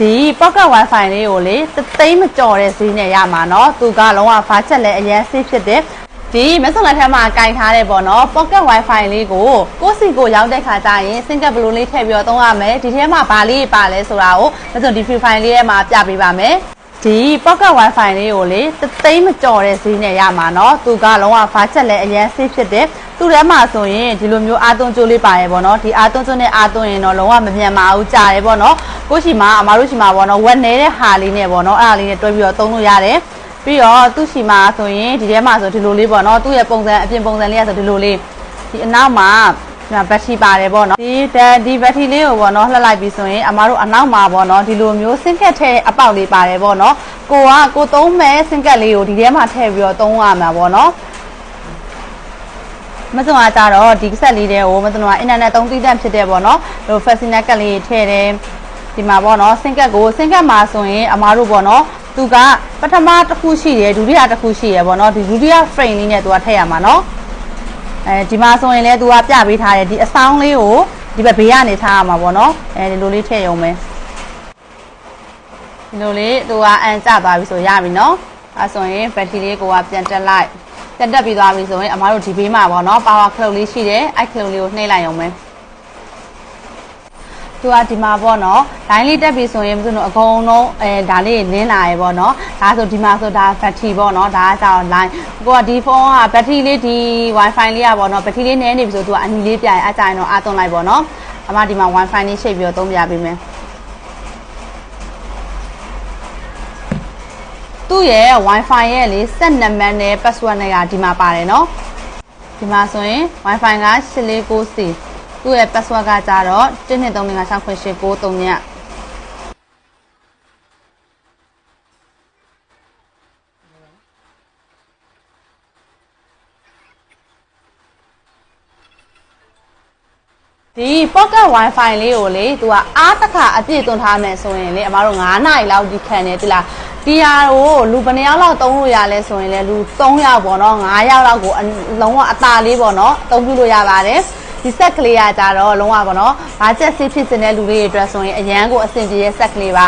ဒီ pocket wifi လေးကိုလေတသိမ်းမကြော်တဲ့ဈေးနဲ့ရမှာเนาะသူကလုံးဝဘာချက်လဲအရင်ဆေးဖြစ်တယ်ဒီမက်ဆန်လက်ထဲမှာကင်ထားတဲ့ပေါ့နော် pocket wifi လေးကိုကိုယ့်စီကိုရောက်တဲ့ခါကျရင် single blue လေးထည့်ပြီးတော့သုံးရမယ်ဒီထဲမှာဘာလေးပါလဲဆိုတာကိုမက်ဆန်ဒီ free file လေးထဲမှာပြပေးပါမယ် ဒီ pocket wifi လေးကိုလေတသိမ်းမကြော်တဲ့ဈေးနဲ့ရမှာเนาะသူကလုံးဝဘာချက်လဲအရင်ဆေးဖြစ်တယ်သူ့ထဲမှာဆိုရင်ဒီလိုမျိုးအာသွန်းကျိုးလေးပါရပေါ့နော်ဒီအာသွန်းကျိုးနဲ့အာသွန်းရင်တော့လုံးဝမမြန်ပါဘူးကြာတယ်ပေါ့နော်ကိုရှိမှာအမားတို့ရှိမှာပေါ့နော်ဝက်နေတဲ့ဟာလေးနဲ့ပေါ့နော်အဲ့ဒါလေးနဲ့တွဲပြီးတော့သုံးလို့ရတယ်ပြီးတော့သူ့ရှိမှာဆိုရင်ဒီထဲမှာဆိုဒီလိုလေးပေါ့နော်သူ့ရဲ့ပုံစံအပြင်ပုံစံလေးကဆိုဒီလိုလေးဒီအနောက်မှာ ဒီမှာဘက်ထရီပါတယ်ပေါ့နော်ဒီဒီဘက်ထရီလေးကိုပေါ့နော်လှက်လိုက်ပြီးဆိုရင်အမားတို့အနောက်မှာပေါ့နော်ဒီလိုမျိုးစင်ကက်ထဲအပေါက်လေးပါတယ်ပေါ့နော်ကိုကကိုသုံးမဲ့စင်ကက်လေးကိုဒီထဲမှာထည့်ပြီးတော့သုံးရမှာပေါ့နော်မစုံကကြတော့ဒီဆက်လေးတွေကိုမစုံကအင်တာနက်သုံးသီးတန့်ဖြစ်တဲ့ပေါ့နော်ဟို fascinator ကလေးထည့်တယ်ဒီမှာပေါ့နော်စင်ကက်ကိုစင်ကက်မှာဆိုရင်အမားတို့ပေါ့နော်သူကပထမတစ်ခုရှိတယ်ဒုတိယတစ်ခုရှိရယ်ပေါ့နော်ဒီဒုတိယ frame လေးနဲ့သူကထည့်ရမှာနော် အဲဒီမှာဆိုရင်လည်းသူကပြပေးထားတယ်ဒီအဆောင်လေးကိုဒီဘက်ဘေးကနေထားရမှာပေါ့နော်အဲဒီလိုလေးထည့်ရုံပဲဒီလိုလေးသူကအန်ကျသွားပြီဆိုရပြီနော်အဲဆိုရင်ဘက်ထရီလေးကိုကပြန်တက်လိုက်တက်တက်ပြီးသွားပြီဆိုရင်အမားတို့ဒီဘေးမှာပေါ့နော် power clock လေးရှိတယ်အဲ့ clock လေးကိုနှိပ်လိုက်အောင်မယ်သူကဒီမှာပေါ့နော် line လေးတက်ပြီဆိုရင်မသိဘူးအကုန်လုံးအဲဒါလေးနင်းလာရေပေါ့နော်ဒါဆိုဒီမှာဆိုဒါ battery ပေါ့နော်ဒါကကြောင် line ကိုကဒီဖုန်းက battery လေးဒီ wifi လေးอ่ะပေါ့နော် battery လေးနည်းနေပြီဆိုသူကအနီလေးပြရင်အကြိုင်တော့အသွန်းလိုက်ပေါ့နော်အမဒီမှာ wifi လေးရှိတ်ပြီးတော့သုံးပြပေးမယ်သူ့ရဲ့ wifi ရဲ့လေစက်နံပါတ်နဲ့ password နဲ့ကဒီမှာပါတယ်เนาะဒီမှာဆိုရင် wifi က849 c သူ့ရဲ့ password ကကြတော့123569893 ဒီ pocket wifi လေးကိုလေသူကအားတစ်ခါအပြည့်သွင်းထားမယ်ဆိုရင်လေအမတို့9နာရီလောက်ဒီခံနေတိလားဒီဟာကိုလူဘယ်နှယောက်လောက်သုံးလို့ရလဲဆိုရင်လေလူ3ယောက်ပေါ့နော်9ယောက်လောက်ကိုအလုံးဝအตาလေးပေါ့နော်အသုံးပြုလို့ရပါတယ်ဒီဆက်ကလေးကကြတော့လုံးဝပေါ့နော်ဘာချက်ဆေးဖြစ်နေတဲ့လူတွေအတွက်ဆိုရင်အရန်ကိုအဆင်ပြေတဲ့ဆက်ကလေးပါ